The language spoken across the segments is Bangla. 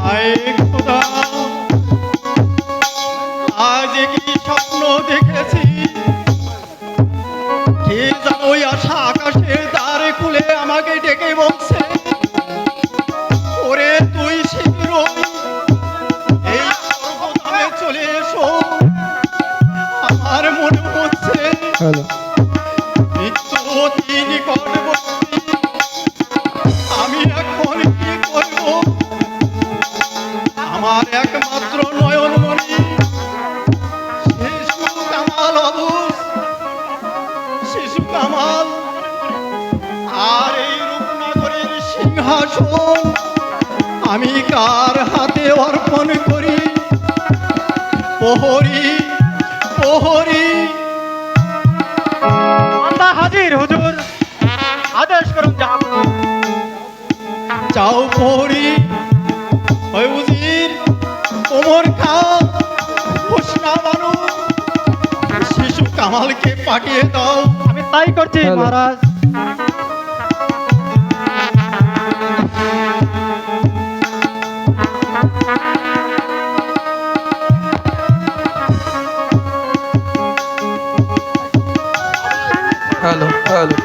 হায় খোদা। আজ কি স্বপ্ন দেখেছি? কে যেন ওই আশা আকাশের দ্বারে খুলে আমাকে ডেকে বলছে, ওরে তুই শীঘ্রই এই স্বর্গধামে চলে এসো। আমার মনে হচ্ছে হ্যালো। শিশু কামাল। আর এই রূপনগরের সিংহাসন আমি কার হাতে অর্পণ করি? প্রহরী প্রহরী। হাজির হুজুর। আদেশ করুন জাহাপনা চাও প্রহরী। ওই উজির খান হোসনা বানু শিশু কামালকে পাঠিয়ে দাও। আমি তাই করছি মহারাজ। Hello hello.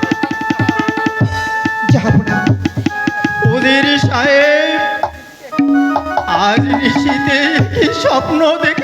সাহেব আজ নিশিতে স্বপ্ন দেখেছি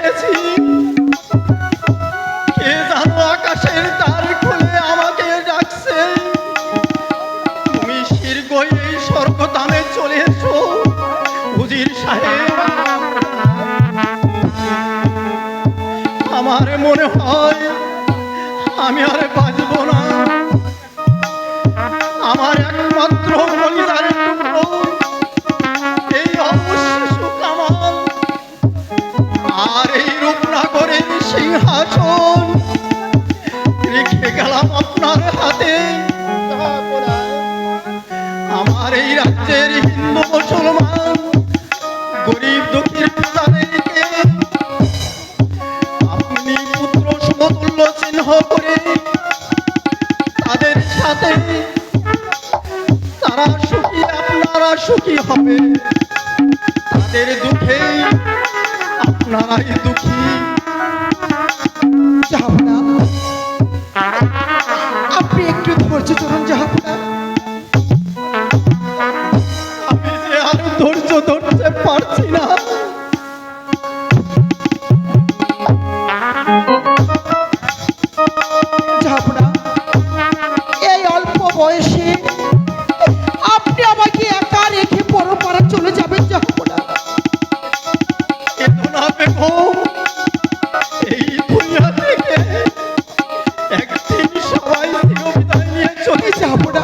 আপনারাই দুঃখী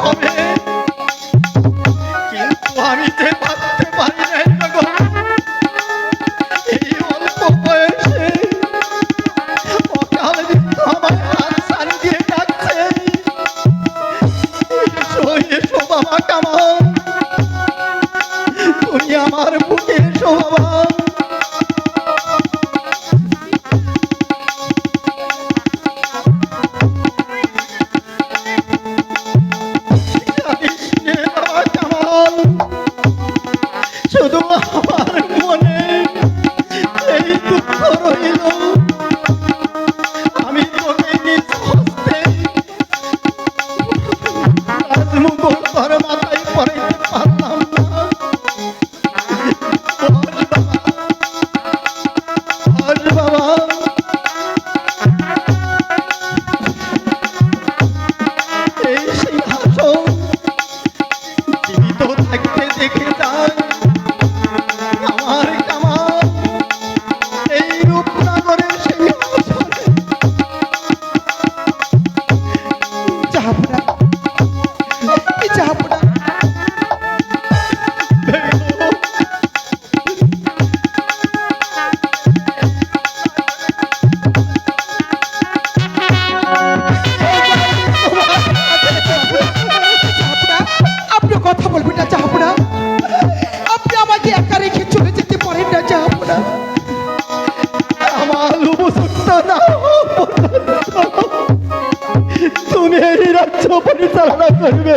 হবে। কিন্তু আমি যে ভাবতে পারি নাই এই অল্প বয়সে অকাল মৃত্যু আমার দিয়ে এসো এসো বাবা কামাল। তুমি আমার বুকে করবে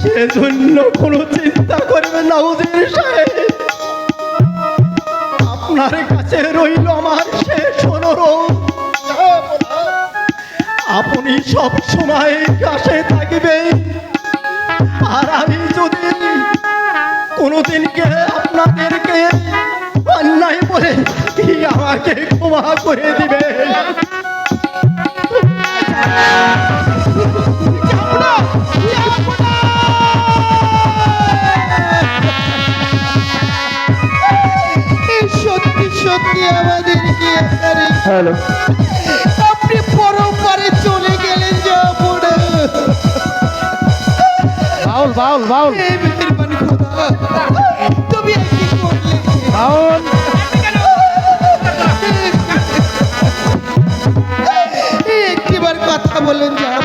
সেজন্য কোনো চিন্তা করবে না ওদের আপনার কাছে রইল আমার শেষ অনুরোধ। আপনি সব সময় কাছে থাকবেন। আর আমি যদি কোনোদিনকে আপনাদেরকে অন্যায় বলে কি আমাকে ক্ষমা করে দিবে? সত্যি সত্যি আমাদেরকে হ্যালো। বাউল বাউল বাউল। বাউল। একটিবার কথা বলেন যাব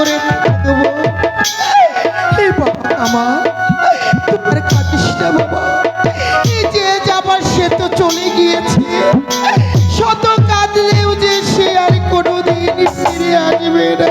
করে দেবো কামাল তোমার কাঁদিস না বাবা। যে যাবার সে তো চলে গিয়েছে। শত কাঁদলেও যে সে আর কোনোদিন ফিরে আসবে না।